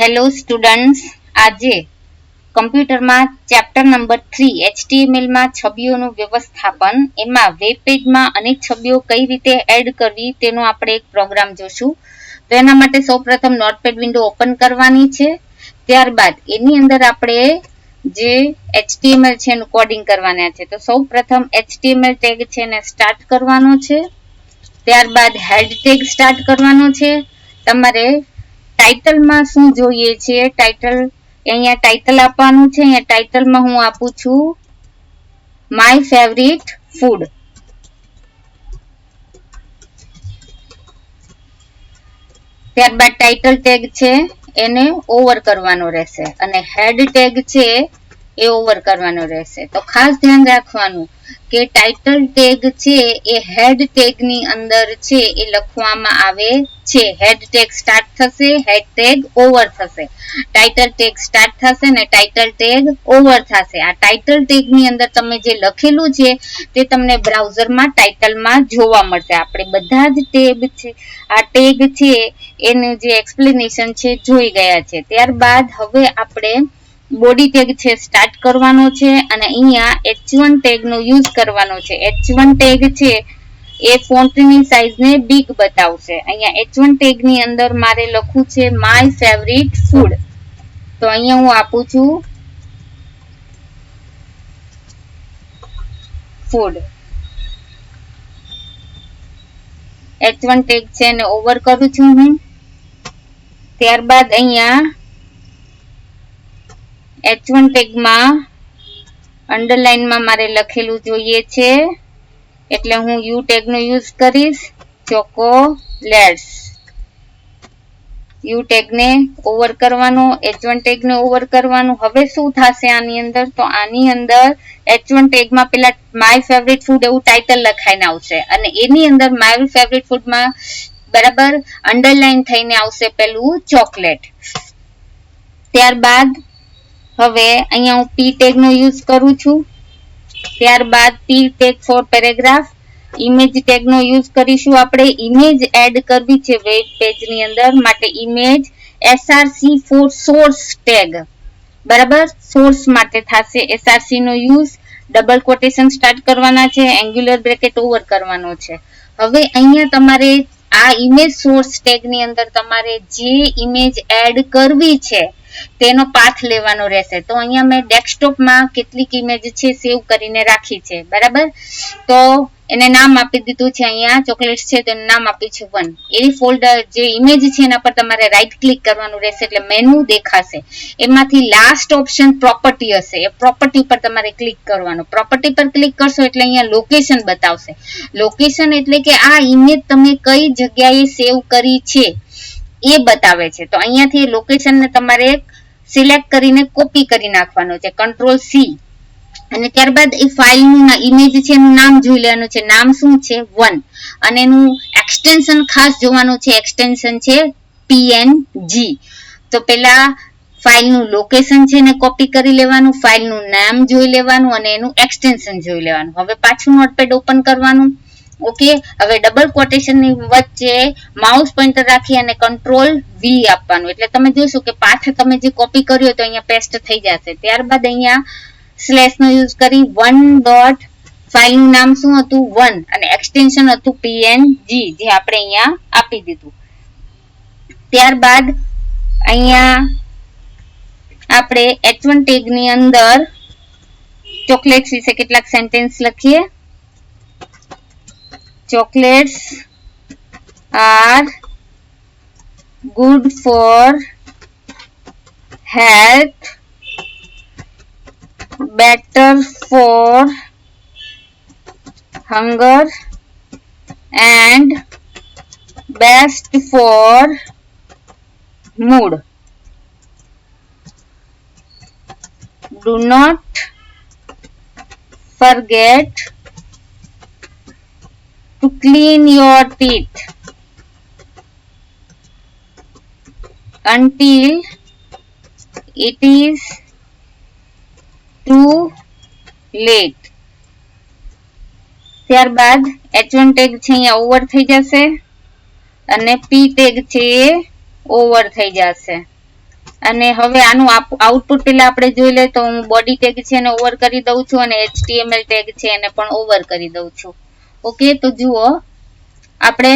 Hello students આજે કમ્પ્યુટરમાં chapter number three એચટીએમએલમાં છબીઓનું વ્યવસ્થાપન, એમાં વેબ પેજમાં અનેક છબીઓ કઈ રીતે એડ કરવી તેનો આપણે એક પ્રોગ્રામ જોશું. તો એના માટે સૌપ્રથમ નોટપેડ વિન્ડો ઓપન કરવાની છે. ત્યારબાદ એની અંદર આપણે જે એચટીએમએલ છે એનું કોડિંગ કરવાના છે. તો સૌપ્રથમ એચટીએમએલ ટેગ છે એને સ્ટાર્ટ કરવાનો છે. ત્યારબાદ હેડ ટેગ સ્ટાર્ટ કરવાનો છે. તમારે ટાઇટલમાં શું જોઈએ છે? ટાઇટલ, અહીંયા ટાઇટલ આપવાનું છે, અહીંયા ટાઇટલમાં હું આપું છું માય ફેવરિટ ફૂડ ત્યારબાદ ટાઇટલ ટેગ છે, એને ઓવર કરવાનો રહેશે. અને હેડ ટેગ છે એ ઓવર કરવાનો રહેશે. તો ખાસ ધ્યાન રાખવાનું કે ટાઇટલ ટેગ છે એ હેડ ટેગની અંદર છે એ લખવામાં આવે છે. હેડ ટેગ સ્ટાર્ટ થશે હેડ ટેગ ઓવર થશે. ટાઇટલ ટેગ સ્ટાર્ટ થશે ને ટાઇટલ ટેગ ઓવર થશે. આ ટાઇટલ ટેગની અંદર તમે જે લખેલું છે તે તમને બ્રાઉઝરમાં ટાઇટલમાં જોવા મળશે. આપણે બધા જ ટેબ છે. આ ટેગ છે, એનું જે એક્સપ્લેનેશન છે જોઈ ગયા છે. ત્યારબાદ હવે આપણે બોડી ટેગ છે સ્ટાર્ટ કરવાનો છે અને અહીંયા એચ વન ટેગ નો યુઝ કરવાનો છે. એચ વન ટેગ છે એ ફોન્ટની સાઈઝને બિગ બતાવશે. અહીંયા એચ વન ટેગની અંદર મારે લખવું છે માય ફેવરિટ ફૂડ તો અહીંયા હું આપું છું ફૂડ એચ વન ટેગ છે એને ઓવર કરું છું હું. ત્યારબાદ અહીંયા એચ વન ટેગમાં અંડરલાઇનમાં મારે લખેલું જોઈએ છે. એટલે હું યુ ટેગનો યુઝ કરીશ. ચોકોલેટ્સ યુ ટેગને ઓવર કરવાનો એચ વન ટેગને ઓવર કરવાનું. હવે શું થશે આની અંદર? તો આની અંદર એચ વન ટેગમાં પેલા માય ફેવરિટ ફૂડ એવું ટાઇટલ લખાઈને આવશે. અને એની અંદર માય ફેવરિટ ફૂડમાં બરાબર અંડરલાઈન થઈને આવશે પેલું ચોકલેટ ત્યારબાદ હવે અહીંયા હું પી ટેગ નો યુઝ કરું છું. ત્યારબાદ P tag for paragraph image tag no use કરીશું આપણે. ઇમેજ એડ કરવી છે વેબ પેજની અંદર. માટે image SRC for source tag બરાબર? સોર્સ માટે થશે એસઆરસી નો યુઝ ડબલ કોટેશન સ્ટાર્ટ કરવાના છે. એંગ્યુલર બ્રેકેટ ઓવર કરવાનો છે. હવે અહીંયા તમારે આ ઇમેજ સોર્સ ટેગની અંદર તમારે જે ઇમેજ એડ કરવી છે તેનો પાથ લેવાનો રહેશે. તો અહીંયા મેં ડેસ્કટોપમાં કેટલીક ઇમેજ છે સેવ કરીને રાખી છે. બરાબર? તો એને નામ આપી દીધું છે અહીંયા ચોકલેટ છે તો નામ આપ્યું છે વન એવી ફોલ્ડર જે ઇમેજ છે એના પર તમારે રાઈટ ક્લિક કરવાનું રહેશે એટલે મેનુ દેખાશે. એમાંથી લાસ્ટ ઓપ્શન પ્રોપર્ટી હશે. એ પ્રોપર્ટી પર તમારે ક્લિક કરવાનું. પ્રોપર્ટી પર ક્લિક કરશો એટલે અહીંયા લોકેશન બતાવશે. લોકેશન એટલે કે આ ઇમેજ તમે કઈ જગ્યાએ સેવ કરી છે? એ બતાવે છે. તો અહીંયાથી લોકેશનને તમારે સિલેક્ટ કરીને કોપી કરી નાખવાનો છે. કંટ્રોલ સી અને ત્યારબાદ એ ફાઇલનું ઇમેજ છે એનું નામ જોઈ લેવાનું છે. નામ શું છે? વન અને એનું એક્સટેન્શન ખાસ જોવાનું છે. એક્સટેન્શન છે પીએનજી તો પેલા ફાઇલનું લોકેશન છે ને કોપી કરી લેવાનું ફાઇલનું નામ જોઈ લેવાનું અને એનું એક્સટેન્શન જોઈ લેવાનું. હવે પાછું નોટપેડ ઓપન કરવાનું. ઓકે હવે ડબલ કોટેશનની વચ્ચે માઉસ પોઈન્ટર રાખી અને કંટ્રોલ વી આપવાનું. એટલે તમે જોશો કે પાઠ તમે જે કોપી કર્યો તો અહીંયા પેસ્ટ થઈ જશે. ત્યારબાદ અહીંયા સ્લેશ નો યુઝ કરી વન ડોટ ફાઇલનું નામ શું હતું? વન અને એક્સટેન્શન હતું પીએનજી જે આપણે અહીંયા આપી દીધું. ત્યારબાદ અહીંયા આપણે એચ વન ટેગની અંદર ચોકલેટ્સ વિશે કેટલાક સેન્ટેન્સ લખીએ. Chocolates are good for health better for hunger and best for mood. Do not forget clean your teeth. Until it is too late. ત્યારબાદ એચ વન ટેગ છે, અહીંયા ઓવર થઈ જશે. અને P ટેગ છે, એ ઓવર થઈ જશે. અને હવે આનું આઉટપુટ પેલા આપણે જોઈ લે તો હું બોડી ટેગ છે એને ઓવર કરી દઉં છું અને એચટીએમએલ ટેગ છે એને પણ ઓવર કરી દઉં છું. ઓકે, તો જુઓ. આપણે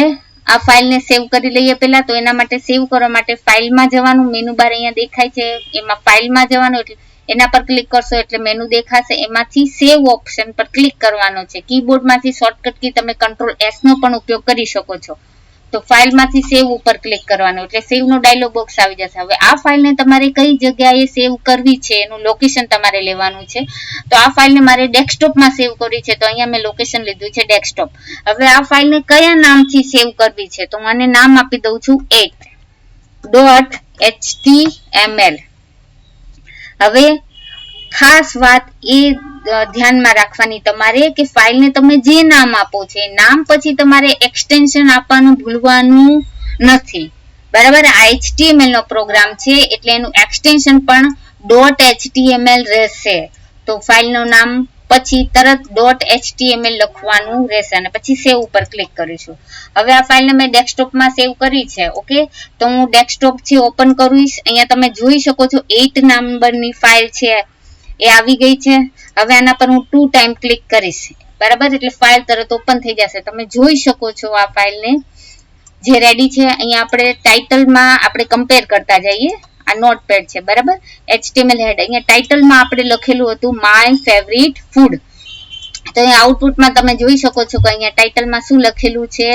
આ ફાઇલને સેવ કરી લઈએ પહેલા, તો એના માટે સેવ કરવા માટે ફાઇલમાં જવાનું, મેનુ બાર અહીંયા દેખાય છે. એમાં ફાઇલમાં જવાનું એટલે એના પર ક્લિક કરશો એટલે મેનુ દેખાશે. એમાંથી સેવ ઓપ્શન પર ક્લિક કરવાનો છે. કીબોર્ડમાંથી શોર્ટકટ કી તમે કંટ્રોલ એસ નો પણ ઉપયોગ કરી શકો છો. તો ફાઇલમાંથી સેવ ઉપર ક્લિક કરવાનું. એટલે સેવ નો ડાયલોગ બોક્સ આવી જશે. હવે આ ફાઇલને તમારે કઈ જગ્યાએ સેવ કરવી છે, એનું લોકેશન તમારે લેવાનું છે. તો આ ફાઇલને મારે ડેસ્કટોપમાં સેવ કરવી છે, તો અહીંયા મેં લોકેશન લીધું છે ડેસ્કટોપ હવે આ ફાઇલને કયા નામથી સેવ કરવી છે, તો હું આને નામ આપી દઉં છું એટ ડોટ એચટીએમએલ હવે ખાસ વાત એ ધ્યાનમાં રાખવાની તમારે કે ફાઇલને તમે જે નામ આપો છે નામ પછી તમારે એક્સટેન્શન આપવાનું ભૂલવાનું નથી. બરાબર? આ એચટીએમએલ નો પ્રોગ્રામ છે, એટલે એનું એક્સટેન્શન પણ. ડોટ એચટીએમએલ રહેશે. તો ફાઇલનું નામ પછી તરત. ડોટ એચટીએમએલ લખવાનું રહેશે અને પછી સેવ ઉપર ક્લિક કરીશું. હવે આ ફાઇલને મેં ડેસ્કટોપમાં સેવ કરી છે, ઓકે? તો હું ડેસ્કટોપથી ઓપન કરીશ, અહીંયા તમે જોઈ શકો છો એટ નંબરની ફાઇલ છે. એ આવી ગઈ છે. હવે આના પર હું ટુ ટાઈમ ક્લિક કરીશ. બરાબર? એટલે ફાઇલ તરત ઓપન થઈ જશે. તમે જોઈ શકો છો આ ફાઇલને જે રેડી છે, અહીંયા આપણે ટાઇટલમાં આપણે કમ્પેર કરતા જઈએ. આ નોટપેડ છે, બરાબર? એચટીએમએલ હેડ અહીંયા ટાઇટલમાં આપણે લખેલું હતું માય ફેવરિટ ફૂડ તો અહીંયા આઉટપુટમાં તમે જોઈ શકો છો કે અહીંયા ટાઇટલમાં શું લખેલું છે?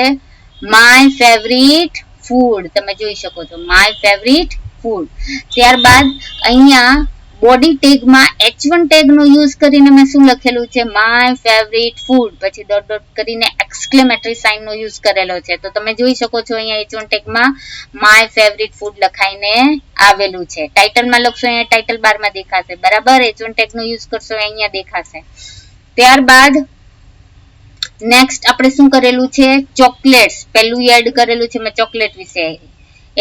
માય ફેવરિટ ફૂડ તમે જોઈ શકો છો માય ફેવરિટ ફૂડ ત્યારબાદ અહીંયા બોડી ટેગમાં એચ વન ટેગનો યુઝ કરીને મેં શું લખેલું છે? માય ફેવરિટ ફૂડ પછી ડોટ ડોટ કરીને એક્સક્લેમેટરી સાઇનનો યુઝ કરેલો છે. તો તમે જોઈ શકો છો અહીંયા એચ વન ટેગમાં માય ફેવરિટ ફૂડ લખાઈને આવેલું છે. ટાઇટલમાં લખશો અહીંયા ટાઇટલ બારમાં દેખાશે. બરાબર? એચ વન ટેગનો યુઝ કરશો અહીંયા દેખાશે. ત્યારબાદ નેક્સ્ટ આપણે શું કરેલું છે? ચોકલેટ્સ પહેલું એડ કરેલું છે મેં ચોકલેટ વિશે.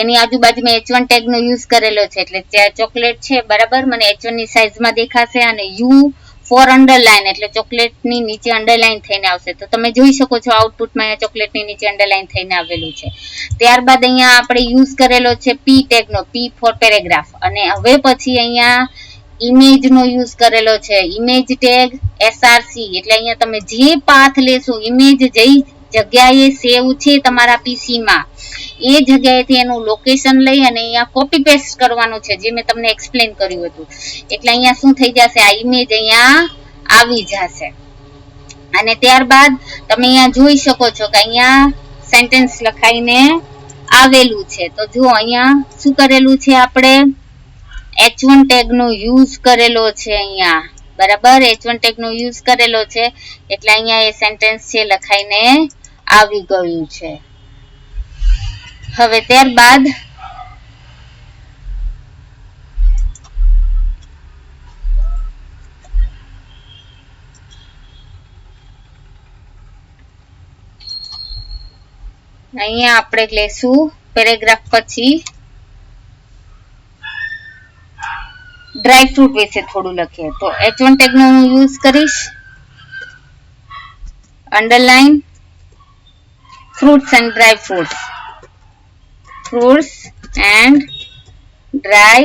એની આજુબાજુમાં એચ વન ટેગ નો યુઝ કરેલો છે. એટલે ત્યાં ચોકલેટ છે, બરાબર? મને એચ વનની સાઈઝમાં દેખાશે અને યુ ફોર અંડરલાઇન એટલે ચોકલેટની નીચે અંડરલાઇન થઈને આવશે. તો તમે જોઈ શકો છો આઉટપુટમાં અહીંયા ચોકલેટની નીચે અંડરલાઇન થઈને આવેલું છે. ત્યારબાદ અહીંયા આપણે યુઝ કરેલો છે પી ટેગ નો પી ફોર પેરેગ્રાફ અને હવે પછી અહીંયા ઇમેજ નો યુઝ કરેલો છે. ઇમેજ ટેગ એસઆરસી એટલે અહીંયા તમે જે પાથ લેશો ઇમેજ જઈ જગ્યાએ સેવ છે તમારા પીસીમાં એ જગ્યાએથી એનું લોકેશન લઈ અને અહીંયા કોપી પેસ્ટ કરવાનું છે, જે મેં તમને એક્સપ્લેન કર્યું હતું. એટલે અહીંયા શું થઈ જશે? આ ઇમેજ અહીંયા આવી જશે. અને ત્યારબાદ તમે અહીંયા જોઈ શકો છો કે અહીંયા સેન્ટેન્સ લખાઈને આવેલું છે. તો જો અહીંયા શું કરેલું છે આપણે? એચ વન ટેગ નો યુઝ કરેલો છે અહીંયા. બરાબર? એચ વન ટેગ નો યુઝ કરેલો છે. એટલે અહીંયા એ સેન્ટેન્સ છે લખાઈને આવી ગયું છે. હવે ત્યારબાદ અહીંયા આપણે લેશું, પેરેગ્રાફ પછી ડ્રાય ફ્રૂટ વિશે થોડું લખીએ. તો એચ વન ટેગનો હું યુઝ કરીશ. Underline fruits and dry fruits. Fruits and dry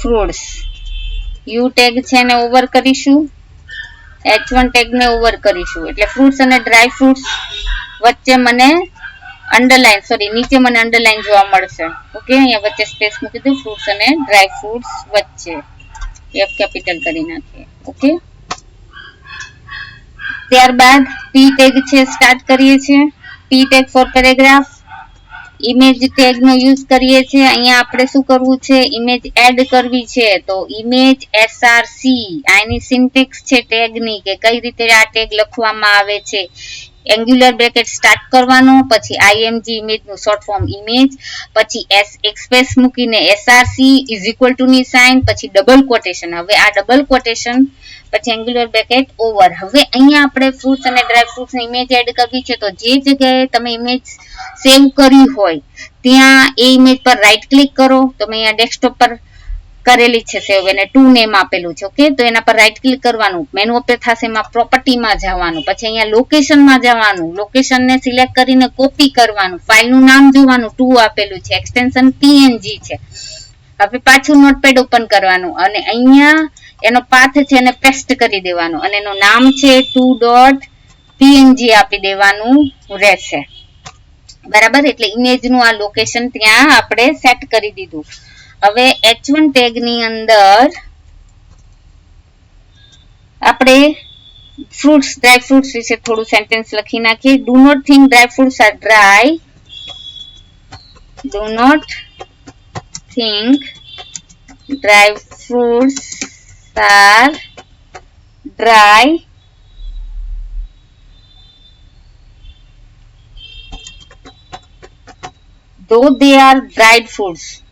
fruits. U tag છે એને ઓવર કરીશું. એચ વન ટેગ ને ઓવર કરીશું. એટલે ફ્રૂટ્સ અને ડ્રાય ફ્રૂટ્સ વચ્ચે મને અંડરલાઇન સોરી નીચે મને અંડરલાઇન જોવા મળશે. ઓકે અહીંયા વચ્ચે સ્પેસ મૂકી દઉં ફ્રૂટ્સ અને ડ્રાય ફ્રૂટ્સ વચ્ચે. એફ કેપિટલ કરી નાખીએ. ઓકે ત્યારબાદ પી ટેગ છે સ્ટાર્ટ કરીએ છીએ. P tag for paragraph image tag no use કરીએ છીએ. અહીંયા આપણે શું કરવું છે? ઇમેજ એડ કરવી છે. તો ઇમેજ એસઆરસી આની સિન્ટેક્સ છે ટેગની, કે કઈ રીતે આ ટેગ લખવામાં આવે છે. એંગ્યુલર બ્રેકેટ સ્ટાર્ટ કરવાનો, પછી આઈએમજી ઇમેજનું શોર્ટ ફોર્મ ઇમેજ પછી એસ એક્સપ્રેસ મૂકીને એસઆરસી ઇઝ ઇક્વલ ટુ ની સાઇન પછી ડબલ કોટેશન હવે આ ડબલ કોટેશન પછી એન્ગ્યુલર બ્રેકેટ ઓવર હવે અહીંયા આપણે ફ્રૂટ્સ અને ડ્રાય ફ્રૂટ્સની ઇમેજ એડ કરવી છે, તો જે જગ્યાએ તમે ઇમેજ સેવ કરી હોય, ત્યાં એ ઇમેજ પર રાઈટ ક્લિક કરો. તમે અહીંયા ડેસ્કટોપ પર કરેલી છે સેવ એને ટુ નેમ આપેલું છે ઓકે તો એના પર રાઈટ ક્લિક કરવાનું. મેનુ ઓપન થશે એમાં પ્રોપર્ટીમાં જવાનું. પછી અહીંયા લોકેશનમાં જવાનું. લોકેશનને સિલેક્ટ કરીને કોપી કરવાનું. ફાઇલનું નામ જોવાનું. ટુ આપેલું છે. એક્સટેન્શન પીએનજી છે. હવે પાછું નોટપેડ ઓપન કરવાનું. અને અહીંયા એનો પાથ છે એને પેસ્ટ કરી દેવાનું. અને એનું નામ છે ટુ ડોટ પીએનજી આપી દેવાનું રહેશે. બરાબર? એટલે ઇમેજનું આ લોકેશન ત્યાં આપણે સેટ કરી દીધું. હવે એચ વન ટેગની અંદર આપણે ફ્રૂટ્સ ડ્રાય ફ્રૂટ્સ વિશે થોડું સેન્ટેન્સ લખી નાખીએ. Do not think dry fruits are dry do not think dry fruits are dry though they are dried foods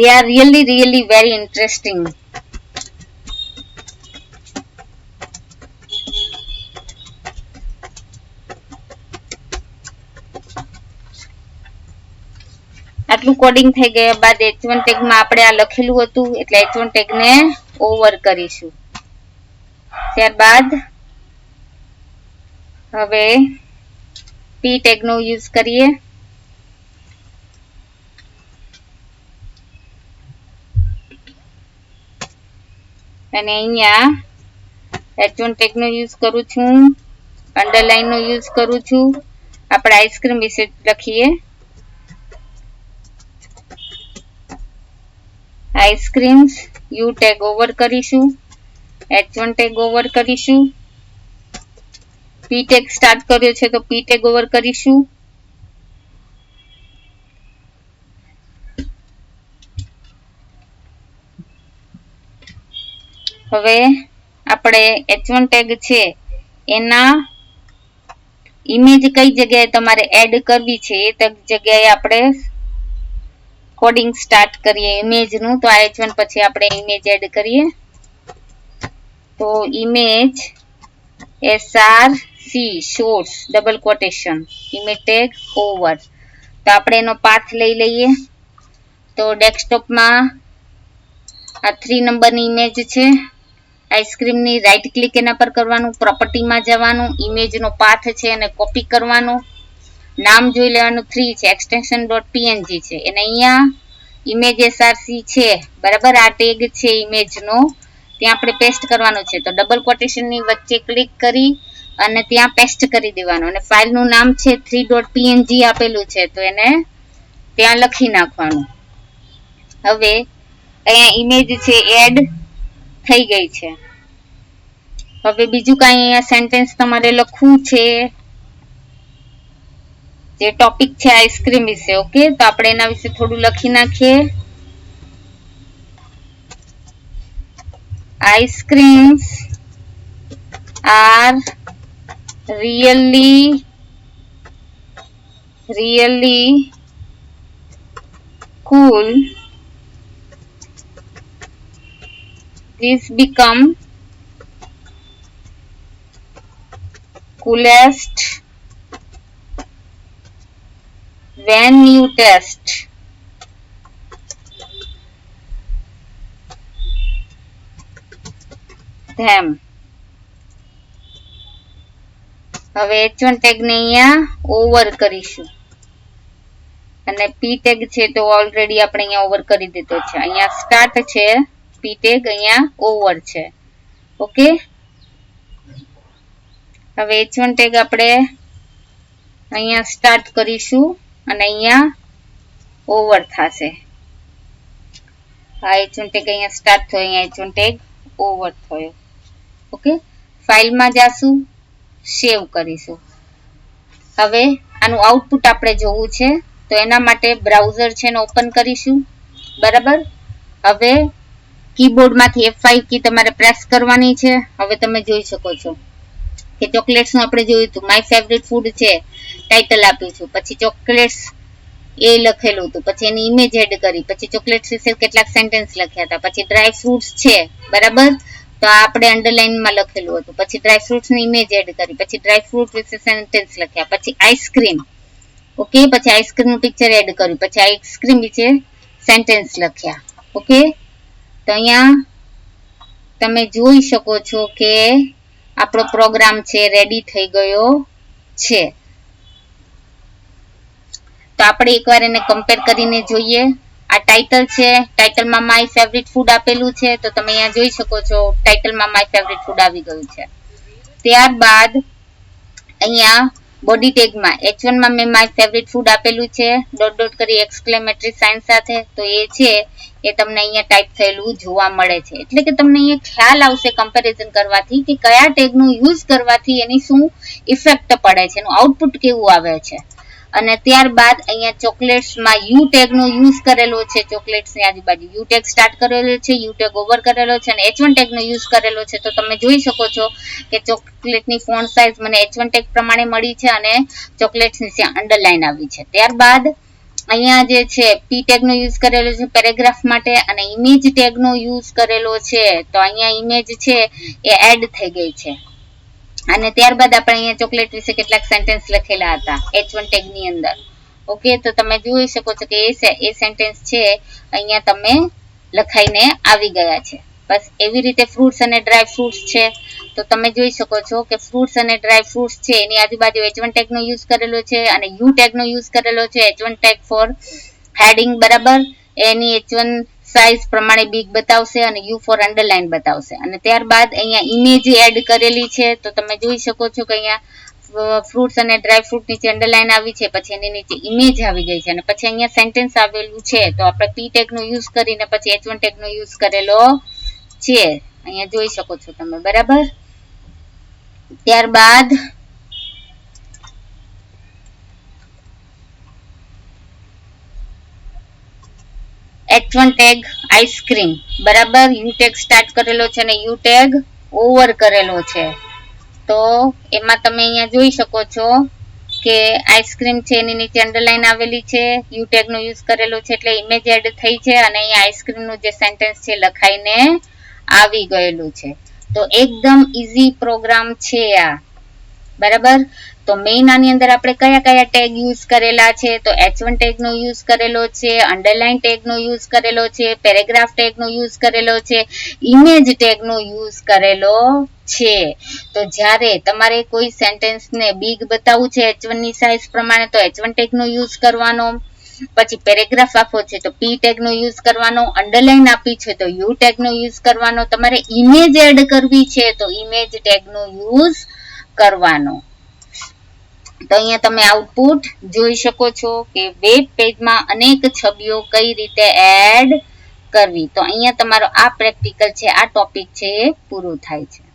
they are really really very interesting. આટલું coding થઈ ગયા બાદ એચ વન ટેગમાં આપણે આ લખેલું હતું, એટલે એચ વન ટેગને ઓવર કરીશું. ત્યારબાદ હવે પી ટેગનો યુઝ કરીએ. અને અહીંયા એચ વન ટેગનો યુઝ કરું છું અંડરલાઈનનો યુઝ કરું છું. આપણે આઈસ્ક્રીમ વિશે લખીએ. Ice creams U tag over કરીશું. એચ વન ટેગ ઓવર કરીશું. પી ટેગ સ્ટાર્ટ કર્યો છે તો પી ટેગ ઓવર કરીશું. હવે આપણે એચ વન ટેગ છે, એના ઇમેજ કઈ જગ્યાએ તમારે એડ કરવી છે, એ જગ્યાએ આપણે કોડિંગ સ્ટાર્ટ કરીએ ઇમેજનું. તો આ એચ વન પછી આપણે ઇમેજ એડ કરીએ. તો image SR C source double quotation image tag over તો આપણે એનો પાથ લઈ લઈએ. તો ડેસ્કટોપમાં આ થ્રી નંબરની ઇમેજ છે. આઈસ્ક્રીમની રાઈટ ક્લિક એના પર કરવાનું પ્રોપર્ટીમાં જવાનું ઇમેજનો પાથ છે એને કોપી કરવાનું. નામ જોઈ લેવાનું થ્રી છે એક્સટેન્શન ડોટ પીએનજી છે. એને અહીંયા ઇમેજ એસઆરસી છે. બરાબર? આ ટેગ છે ઇમેજનો ત્યાં આપણે પેસ્ટ કરવાનું છે. તો ડબલ કોટેશનની વચ્ચે ક્લિક કરી અને ત્યાં પેસ્ટ કરી દેવાનું. અને ફાઇલનું નામ છે થ્રી ડોટ પીએનજી આપેલું છે. તો એને ત્યાં લખી નાખવાનું. હવે અહીંયા ઇમેજ છે એડ થઈ ગઈ છે. હવે બીજું કાંઈ અહીંયા સેન્ટેન્સ તમારે લખવું છે. જે ટોપિક છે આઈસ્ક્રીમ વિશે ઓકે તો આપણે એના વિશે થોડું લખી નાખીએ. Ice creams are really really cool. This become coolest when you test. Them. હવે એચ વન ટેગ ને અહીંયા ઓવર કરીશું. અને p ટેગ છે તો ઓલરેડી આપણે અહીંયા ઓવર કરી દીધો છે. અહીંયા સ્ટાર્ટ છે. પી ટેગ અહીંયા ઓવર છે. ઓકે? હવે એચ વન ટેગ આપણે અહીંયા સ્ટાર્ટ કરીશું અને અહીંયા ઓવર થશે. આ એચ વન ટેગ અહીંયા સ્ટાર્ટ થયો, અહીંયા એચ વન ટેગ ઓવર થયો. ઓકે? ફાઇલમાં જાશું, સેવ કરીશું. હવે આનું આઉટપુટ આપણે જોવું છે, તો એના માટે બ્રાઉઝર છે એને ઓપન કરીશું. બરાબર? હવે કીબોર્ડમાંથી F5 કી તમારે પ્રેસ કરવાની છે. હવે તમે જોઈ શકો છો કે ચોકલેટ્સનું આપણે જોયું હતું માય ફેવરિટ ફૂડ છે ટાઇટલ આપ્યું છે. પછી ચોકલેટ્સ એ લખેલું હતું, પછી એની ઇમેજ એડ કરી, પછી ચોકલેટ્સ વિશે કેટલાક સેન્ટેન્સ લખ્યા હતા, પછી ડ્રાય ફ્રૂટ્સ છે, બરાબર? તો આપણે અન્ડરલાઇનમાં લખેલું હતું, પછી ડ્રાય ફ્રૂટ્સની ઇમેજ એડ કરી, પછી ડ્રાય ફ્રૂટ વિશે સેન્ટેન્સ લખ્યા, પછી આઈસ્ક્રીમ ઓકે પછી આઈસ્ક્રીમનું પિક્ચર એડ કર્યું, પછી આઈસ્ક્રીમ વિશે સેન્ટેન્સ લખ્યા ઓકે તો અહીંયા તમે જોઈ શકો છો કે આપણો પ્રોગ્રામ છે રેડી થઈ ગયો છે. તો આપણે એકવાર એને કમ્પેર કરીને જોઈએ. આ ટાઇટલ છે ટાઇટલમાં માય ફેવરિટ ફૂડ આપેલું છે, તો તમે અહીંયા જોઈ શકો છો ટાઇટલમાં માય ફેવરિટ ફૂડ આવી ગયું છે. ત્યારબાદ અહીંયા બોડી ટેગમાં એચ વનમાં મેં માય ફેવરિટ ફૂડ આપેલું છે. ડોટ ડોટ કરી એક્સક્લેમેટરી સાઇન સાથે. તો એ છે, એ તમને અહીંયા ટાઈપ થયેલું જોવા મળે છે. એટલે કે તમને અહીંયા ખ્યાલ આવશે કમ્પેરિઝન કરવાથી કે કયા ટેગનો યુઝ કરવાથી એની શું ઇફેક્ટ પડે છે, એનું આઉટપુટ કેવું આવે છે. અને ત્યારબાદ અહીંયા ચોકલેટ્સમાં યુ ટેગ નો યુઝ કરેલો છે ચોકલેટ્સની આજુબાજુ. યુ ટેગ સ્ટાર્ટ કરેલો છે યુ ટેગ ઓવર કરેલો છે અને એચ વન ટેગ નો યુઝ કરેલો છે. તો તમે જોઈ શકો છો કે ચોકલેટની ફોન સાઇઝ મને એચ વન ટેગ પ્રમાણે મળી છે અને ચોકલેટ્સની ત્યાં અંડરલાઈન આવી છે. ત્યારબાદ અહીંયા જે છે પી ટેગ નો યુઝ કરેલો છે પેરેગ્રાફ માટે અને ઇમેજ ટેગ નો યુઝ કરેલો છે. તો અહીંયા ઇમેજ છે એ એડ થઈ ગઈ છે. અને ત્યારબાદ આપણે અહીંયા ચોકલેટ વિશે કેટલાક સેન્ટેન્સ લખેલા હતા એચ વન ટેગની અંદર. ઓકે તો તમે જોઈ શકો છો કે એ એ સેન્ટેન્સ છે, અહીંયા તમે લખાઈને આવી ગયા છે. બસ એવી રીતે ફ્રૂટ્સ અને ડ્રાય ફ્રૂટ્સ છે. તો તમે જોઈ શકો છો કે ફ્રૂટ્સ અને ડ્રાય ફ્રૂટ્સ છે, એની આજુબાજુ એચ વન ટેગનો યુઝ કરેલો છે અને યુ ટેગનો યુઝ કરેલો છે H one tag for heading બરાબર? એની એચ વન સાઇઝ પ્રમાણે બિગ બતાવશે અને યુ ફોર અંડરલાઈન બતાવશે. અને ત્યારબાદ અહીંયા ઇમેજ એડ કરેલી છે, તો તમે જોઈ શકો છો કે અહીંયા ફ્રૂટ્સ અને ડ્રાયફ્રૂટ નીચે અંડરલાઈન આવી છે, પછી એની નીચે ઇમેજ આવી ગઈ છે. અને પછી અહીંયા સેન્ટેન્સ આવેલું છે, તો આપણે પી ટેગનો યુઝ કરીને પછી એચ વન ટેગનો યુઝ કરેલો છે. અહીંયા જોઈ શકો છો તમે, બરાબર? ત્યારબાદ H one tag ice cream બરાબર? યુ ટેગ સ્ટાર્ટ કરેલો છે અને યુ ટેગ ઓવર કરેલો છે. તો એમાં તમે અહીંયા જોઈ શકો છો કે આઈસ્ક્રીમ છે એની નીચે અંડરલાઈન આવેલી છે. યુ ટેગનો યુઝ કરેલો છે એટલે ઇમેજ એડ થઈ છે અને અહીંયા આઈસ્ક્રીમનું જે સેન્ટેન્સ છે લખાઈને આવી ગયેલું છે. તો એકદમ ઇઝી પ્રોગ્રામ છે આ. બરાબર? તો મેઇન આની અંદર આપણે કયા કયા ટેગ યુઝ કરેલા છે? તો એચ વન ટેગનો યુઝ કરેલો છે અંડરલાઇન ટેગનો યુઝ કરેલો છે પેરેગ્રાફ ટેગનો યુઝ કરેલો છે ઇમેજ ટેગનો યુઝ કરેલો છે. તો જ્યારે તમારે કોઈ સેન્ટેન્સને બિગ બતાવવું છે એચ વનની સાઇઝ પ્રમાણે, તો એચ વન ટેગનો યુઝ કરવાનો. પછી પેરેગ્રાફ આપો છે, તો પી ટેગનો યુઝ કરવાનો. અંડરલાઇન આપી છે, તો યુ ટેગનો યુઝ કરવાનો. તમારે ઇમેજ એડ કરવી છે, તો ઇમેજ ટેગનો યુઝ કરવાનો. તો અહીંયા તમે આઉટપુટ જોઈ શકો છો કે વેબ પેજમાં અનેક છબીઓ કઈ રીતે એડ કરવી. તો અહીંયા તમારો આ પ્રેક્ટિકલ છે, આ ટોપિક છે એ પૂરું થાય છે.